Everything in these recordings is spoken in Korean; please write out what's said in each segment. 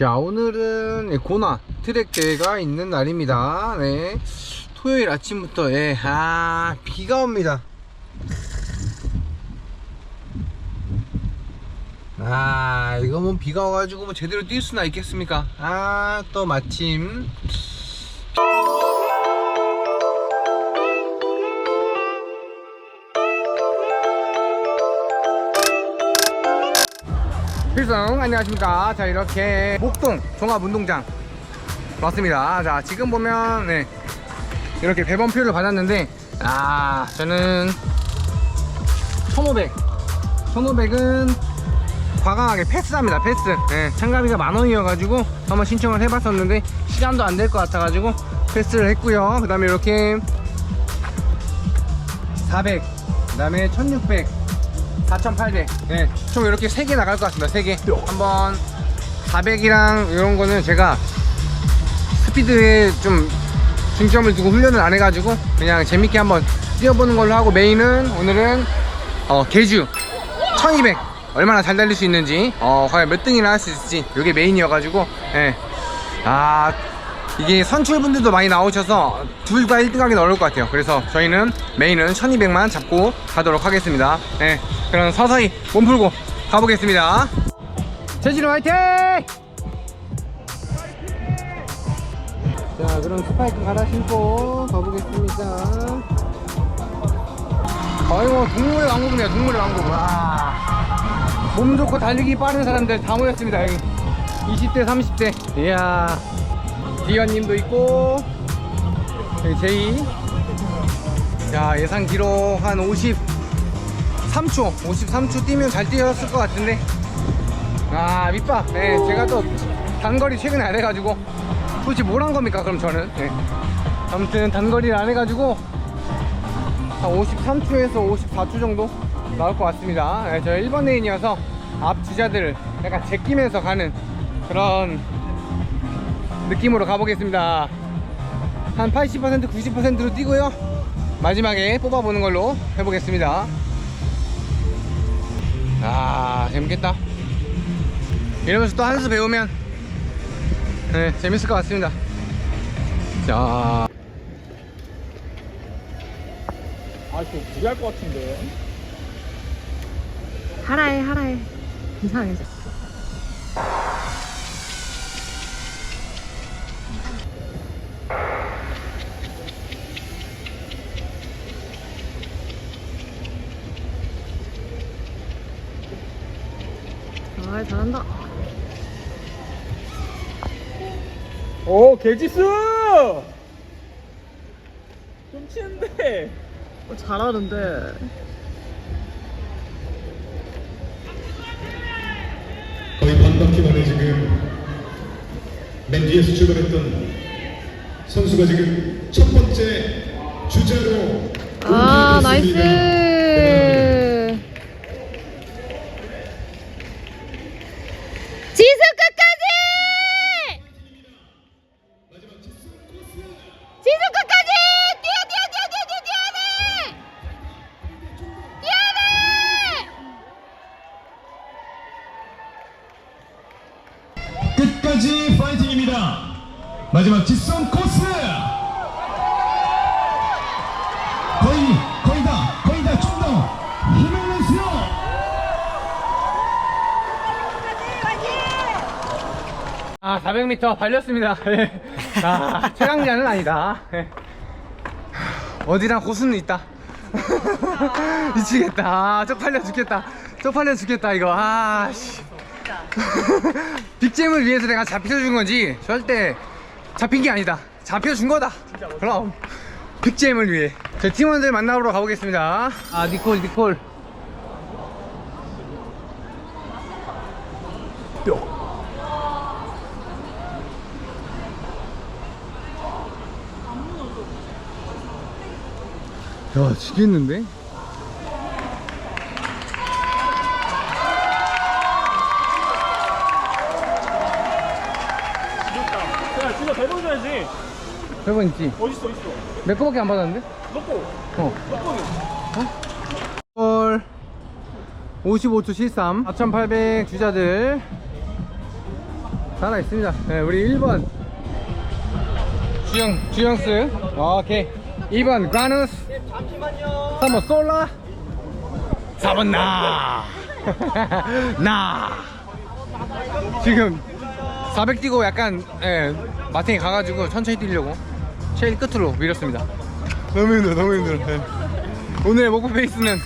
자 오늘은 예, 고나 트랙 대회가 있는 날입니다. 네. 토요일 아침부터 예, 아 비가 옵니다. 아 이거 뭐 비가 와가지고 뭐 제대로 뛸 수나 있겠습니까? 아 또 마침 필성 안녕하십니까. 자 이렇게 목동 종합운동장 왔습니다. 자 지금 보면 네. 이렇게 배번표를 받았는데 아 저는 1500 1500은 과감하게 패스합니다 패스. 네, 참가비가 만원이어가지고 한번 신청을 해봤었는데 시간도 안 될 것 같아가지고 패스를 했고요. 그 다음에 이렇게 400그 다음에 1600 4,800. 네. 총 이렇게 3개 나갈 것 같습니다. 3개. 한번 400이랑 이런 거는 제가 스피드에 좀 중점을 두고 훈련을 안 해가지고 그냥 재밌게 한번 뛰어보는 걸로 하고 메인은 오늘은 어, 개주 1200. 얼마나 잘 달릴 수 있는지, 어, 과연 몇 등이나 할 수 있을지, 이게 메인이어가지고, 예. 아, 이게 선출분들도 많이 나오셔서 둘다 1등 하기는 어려울 것 같아요. 그래서 저희는 메인은 1200만 잡고 가도록 하겠습니다. 네, 그럼 서서히 몸 풀고 가보겠습니다. 재진호 화이팅! 자, 그럼 스파이크 갈아 신고 가보겠습니다. 뭐 동물의 왕국이네요, 동물의 왕국. 와. 몸 좋고 달리기 빠른 사람들 다 모였습니다, 여기. 20대, 30대. 이야. 디언님도 있고 여기 제이 야 예상 기록 한 53초 53초 뛰면 잘 뛰었을 것 같은데. 아 밑밥. 네 제가 또 단거리 최근에 안 해가지고. 솔직히 뭘한 겁니까 그럼 저는? 네. 아무튼 단거리를 안 해가지고 한 53초에서 54초 정도 나올 것 같습니다. 네, 저 1번 레인이어서 앞 주자들을 약간 제끼면서 가는 그런 느낌으로 가보겠습니다. 한 80% 90%로 뛰고요. 마지막에 뽑아보는 걸로 해보겠습니다 아 재밌겠다. 이러면서 또 한수 배우면 네 재밌을 것 같습니다. 자. 아좀 무리할 것 같은데. 하라해 하라해. 이상해 아 잘한다 오 개지수! 좀 치는데. 어, 잘하는데. 거의 반 바퀴 만에 지금 맨 뒤에서 출발했던 선수가 지금 첫 번째 주자로 아 나이스 마지막 직선 코스. 거의 거의 다 거의 다 좀 더 힘을 내세요. 아 400m 발렸습니다. 예. 아 최강자는 아니다. 예. 어디나 고수는 있다. 미치겠다. 아, 쪽팔려 죽겠다. 쪽팔려 죽겠다 이거. 아씨. 빅잼을 위해서 내가 잡혀준 건지 절대 잡힌 게 아니다. 잡혀준 거다. 그럼 빅잼을 위해 제 팀원들 만나보러 가보겠습니다. 아 니콜 니콜. 야 지겠는데? 야 진짜 대박이야지 몇번 있지? 어딨어 어딨어 몇 거밖에 안 받았는데? 넣고 어. 넣고 헐 55초 73 4800 주자들 살아 있습니다. 네, 우리 1번 주영 주영스. 오케이. 2번 그라누스. 3번 솔라. 4번 나. 나. 지금 400 뛰고 약간 예, 마탱이 가가지고 천천히 뛰려고 제일 끝으로 밀었습니다. 너무 힘들어, 너무 힘들어. 예. 오늘의 목표 페이스는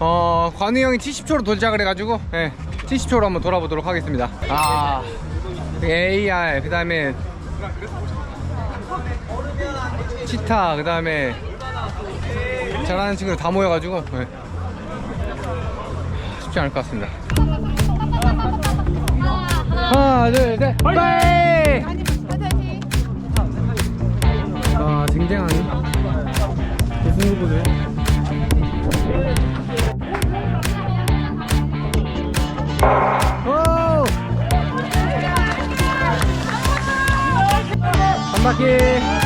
어 관우 형이 70초로 도착을 해가지고 예, 70초로 한번 돌아보도록 하겠습니다. 아 AR 그 다음에 치타 그 다음에 잘하는 친구들 다 모여가지고 예. 쉽지 않을 것 같습니다. 하나 둘셋 빨리! 아 쟁쟁한 승부들 오! 한 바퀴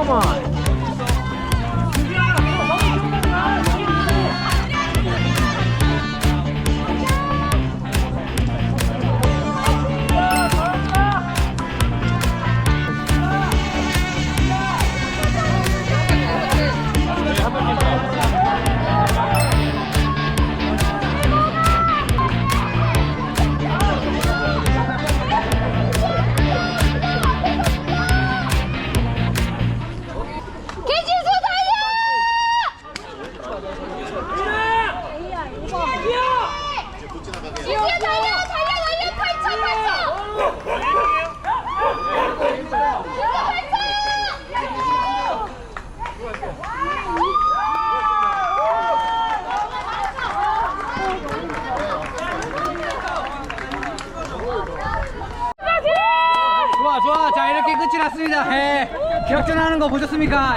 컴온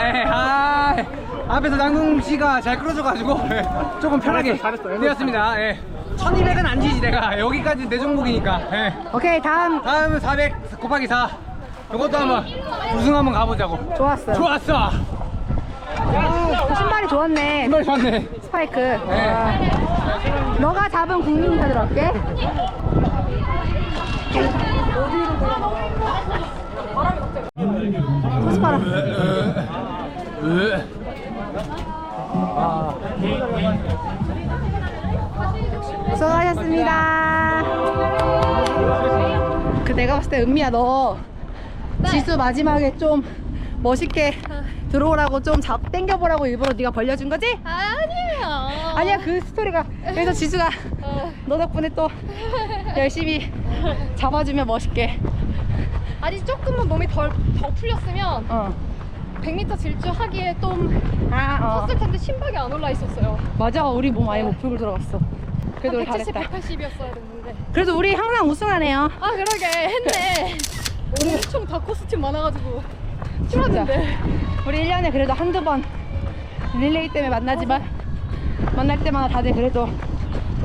예. 아, 앞에서 남궁 씨가 잘 끌어줘가지고 예. 조금 편하게 잘했어, 잘했어. 뛰었습니다 예. 1200은 안 지지 내가 여기까지 내 종목이니까 예. 오케이 다음 다음은 400 곱하기 4 이것도 한번 우승 한번 가보자고 좋았어요. 좋았어 오, 신발이 좋았네. 정말 좋았네 스파이크. 네. 와. 너가 잡은 국민사 들어갈게. 토스 봐라. 수고하셨습니다. 그 내가 봤을 때 은미야 너 지수 마지막에 좀 멋있게 들어오라고 좀 잡 땡겨보라고 일부러 네가 벌려준 거지? 아니에요 아니야 그 스토리가 그래서 지수가 너 덕분에 또 열심히 잡아주면 멋있게 아니 조금만 몸이 덜, 더 풀렸으면 어. 100m 질주하기에 좀 아, 어. 컸을 텐데 심박이 안 올라 있었어요. 맞아 우리 몸 아예 못 풀고 들어갔어. 그래도 우리 170, 잘했다. 180이었어야 됐는데. 그래도 우리 항상 우승하네요. 아 그러게. 했네. 엄청 다 코스튬 많아가지고. 힘들었는데. 우리 1년에 그래도 한두 번 릴레이 때문에 만나지만 만날 때마다 다들 그래도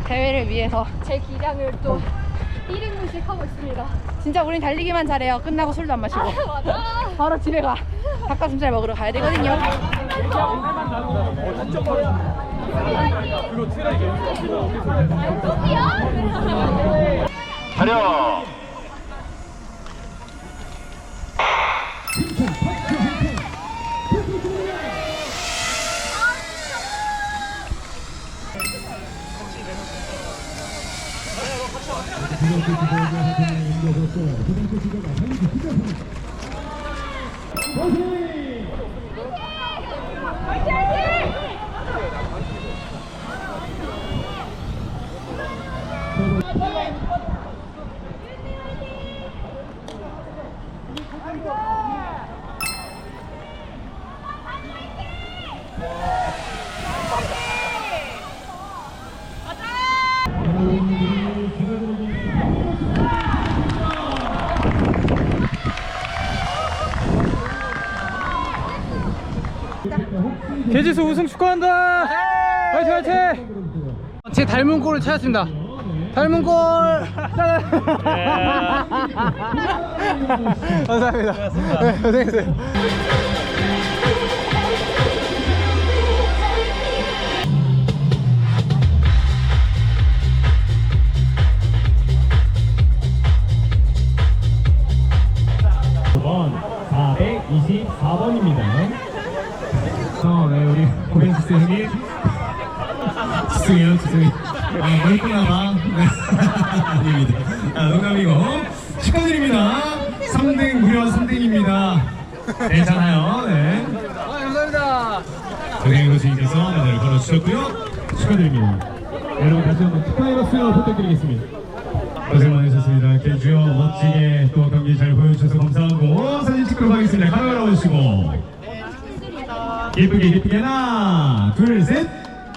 대회를 위해서 제 기량을 또 1인분씩 하고 있습니다. 진짜 우린 달리기만 잘해요. 끝나고 술도 안 마시고. 아 맞아. 바로 집에 가 닭가슴살 먹으러 가야 되거든요. 개지 수 우승 축하한다. 화이팅 화이팅. 제 닮은 꼴을 찾았습니다. 닮은 꼴. 감사합니다. 네, 고생했어요. 번 424번입니다. 고현수 형님. 죄송해요, 죄송해요. 아, 멀구나봐. 네. 아닙니다. 아, 농담이고. 축하드립니다. 3등, 무려 3등입니다. 괜찮아요, 네. 아, 감사합니다. 정혜인 선수님께서 메달을 걸어주셨고요. 축하드립니다. 여러분 다시 한번 축하의 박수 부탁드리겠습니다. 고생 많으셨습니다. 이렇게 주요 멋지게 또 경기 잘 보여주셔서 감사하고 사진 찍도록 하겠습니다. 카메라 나와주시고 예쁘게 예쁘게 하나 둘셋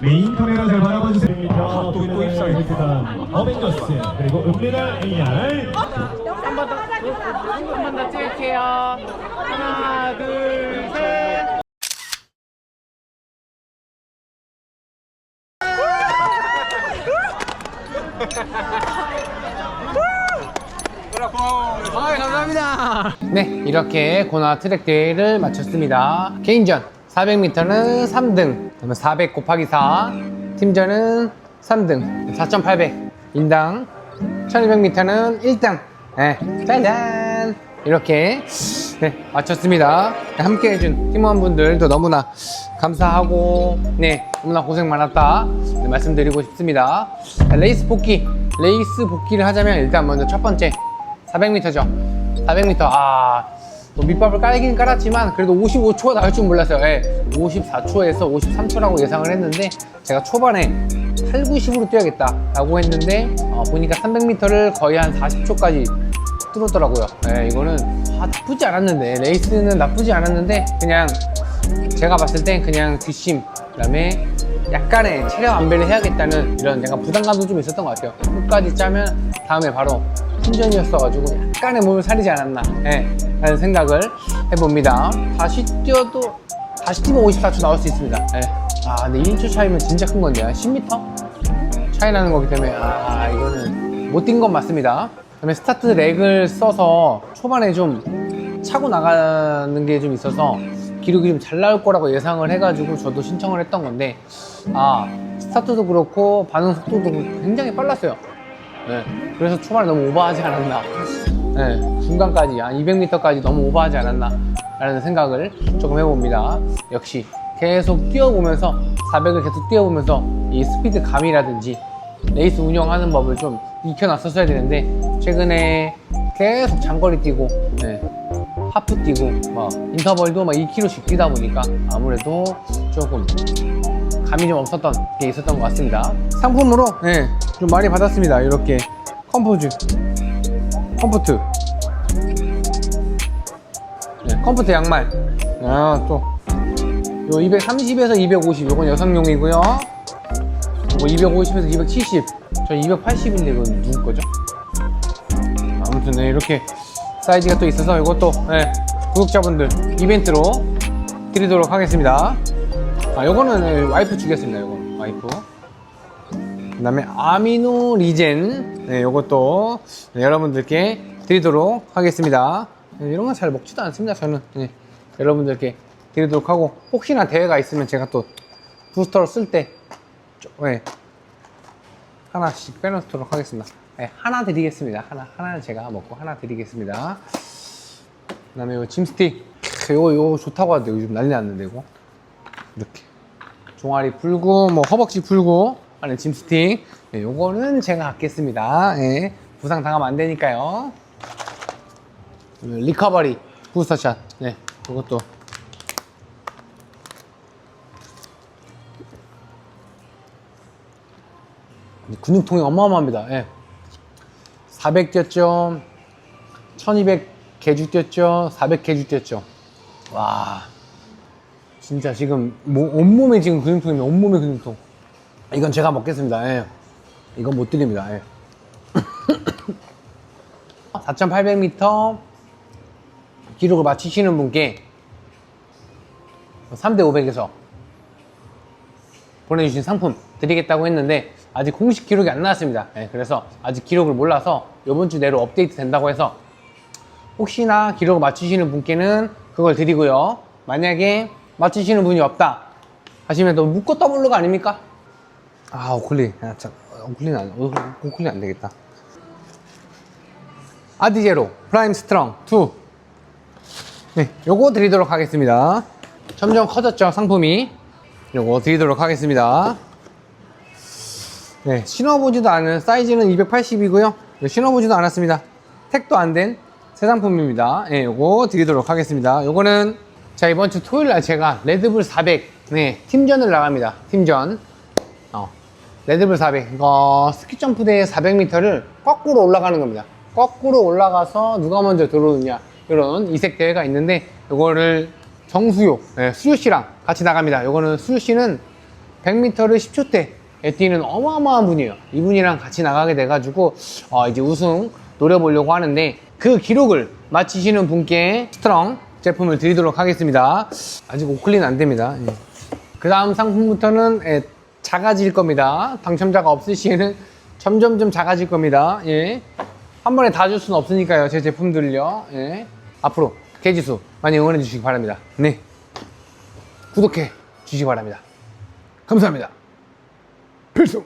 메인 카메라 잘 바라봐 주세요. 또, 또 입사했습니다. 어벤져스 그리고 은메달 AR 한번 더 찍을게요. 하나, 둘, 셋. 아, 감사합니다. 네, 이렇게 고나 트랙 대회를 마쳤습니다. 개인전 400m는 3등, 그다음에 400 곱하기 4, 팀전은 3등, 4,800 인당, 1200m는 1등. 네, 짜잔! 이렇게 네, 마쳤습니다. 네, 함께 해준 팀원분들도 너무나 감사하고, 네, 너무나 고생 많았다. 네, 말씀드리고 싶습니다. 자, 레이스 복귀. 레이스 복귀를 하자면 일단 먼저 첫 번째 400m죠. 400m. 아, 뭐 밑밥을 깔긴 깔았지만 그래도 55초가 나올 줄 몰랐어요. 예, 54초에서 53초라고 예상을 했는데 제가 초반에 8, 90으로 뛰어야겠다 라고 했는데 어, 보니까 300m를 거의 한 40초까지 뚫었더라고요. 예, 이거는 아, 나쁘지 않았는데 레이스는 나쁘지 않았는데 그냥 제가 봤을 땐 그냥 뒷심 그 다음에 약간의 체력 안배를 해야겠다는 이런 약간 부담감도 좀 있었던 것 같아요. 끝까지 짜면 다음에 바로 팀전이었어가지고 약간의 몸을 사리지 않았나 예, 라는 생각을 해봅니다. 다시 뛰어도 다시 뛰면 54초 나올 수 있습니다. 예. 아 근데 1초 차이면 진짜 큰 건데 10m 차이 나는 거기 때문에 아 이거는 못 뛴 건 맞습니다. 그다음에 스타트 렉을 써서 초반에 좀 차고 나가는 게 좀 있어서 기록이 좀 잘 나올 거라고 예상을 해가지고 저도 신청을 했던 건데 아 스타트도 그렇고 반응 속도도 굉장히 빨랐어요. 네, 그래서 초반에 너무 오버하지 않았나. 네, 중간까지 한 200m까지 너무 오버하지 않았나 라는 생각을 조금 해봅니다. 역시 계속 뛰어보면서 400을 계속 뛰어보면서 이 스피드 감이라든지 레이스 운영하는 법을 좀 익혀놨었어야 되는데 최근에 계속 장거리 뛰고 네, 하프 뛰고 막 인터벌도 막 2km씩 뛰다 보니까 아무래도 조금 감이 좀 없었던 게 있었던 것 같습니다. 상품으로 네, 좀 많이 받았습니다. 이렇게 컴포즈, 컴포트, 네, 컴포트 양말. 아, 또, 요 230에서 250, 요건 여성용이고요. 요거 250에서 270. 저 280인데 이건 누구 거죠? 아무튼 네, 이렇게 사이즈가 또 있어서 이것도 네, 구독자분들 이벤트로 드리도록 하겠습니다. 아, 요거는 네, 와이프 주겠습니다. 요거. 그 다음에 아미노 리젠 네, 요것도 네, 여러분들께 드리도록 하겠습니다. 네, 이런 건 잘 먹지도 않습니다. 저는 네, 여러분들께 드리도록 하고 혹시나 대회가 있으면 제가 또 부스터를 쓸때 네, 하나씩 빼놓도록 하겠습니다. 네, 하나 드리겠습니다. 하나 하나는 제가 먹고 하나 드리겠습니다. 그 다음에 요 짐스틱 크, 요거 요거 좋다고 하는데 요즘 난리 났는데 이거 이렇게 종아리 풀고 뭐 허벅지 풀고 하는 짐 스틱. 네, 요거는 제가 갖겠습니다. 예, 부상 당하면 안 되니까요. 리커버리 부스터샷. 네, 요것도. 근육통이 어마어마합니다. 예. 400 뛰었죠. 1200 개주 뛰었죠. 400 개주 뛰었죠. 와. 진짜 지금 뭐, 온몸에 지금 근육통이면 온몸에 근육통 이건 제가 먹겠습니다 예. 이건 못 드립니다 예. 4,800m 기록을 맞추시는 분께 3대 500에서 보내주신 상품 드리겠다고 했는데 아직 공식 기록이 안 나왔습니다. 예, 그래서 아직 기록을 몰라서 이번 주 내로 업데이트 된다고 해서 혹시나 기록을 맞추시는 분께는 그걸 드리고요. 만약에 맞추시는 분이 없다 하시면 또 묶고 더블로가 아닙니까? 아 오클리 아, 참, 오클리는 안, 오- 오클리 안 되겠다. 아디제로 프라임 스트롱 2 네, 요거 드리도록 하겠습니다. 점점 커졌죠, 상품이. 요거 드리도록 하겠습니다. 네, 신어보지도 않은 사이즈는 280이고요. 신어보지도 않았습니다. 택도 안 된 새 상품입니다. 네, 요거 드리도록 하겠습니다. 요거는 자 이번 주 토요일 날 제가 레드불 400 네, 팀전을 나갑니다. 팀전. 어, 레드불 400 이거 스키 점프 대회 400m를 거꾸로 올라가는 겁니다. 거꾸로 올라가서 누가 먼저 들어오느냐 이런 이색 대회가 있는데 이거를 정수요 네, 수요 씨랑 같이 나갑니다. 이거는 수요 씨는 100m를 10초대 에 뛰는 어마어마한 분이에요. 이분이랑 같이 나가게 돼가지고 어, 이제 우승 노려보려고 하는데 그 기록을 마치시는 분께 스트롱 제품을 드리도록 하겠습니다. 아직 오클리는 안 됩니다. 예. 그 다음 상품부터는 예, 작아질 겁니다. 당첨자가 없을 시에는 점점 점 작아질 겁니다. 예. 한 번에 다 줄 수는 없으니까요. 제 제품들을요. 예. 앞으로 개지수 많이 응원해 주시기 바랍니다. 네. 구독해 주시기 바랍니다. 감사합니다. 필승!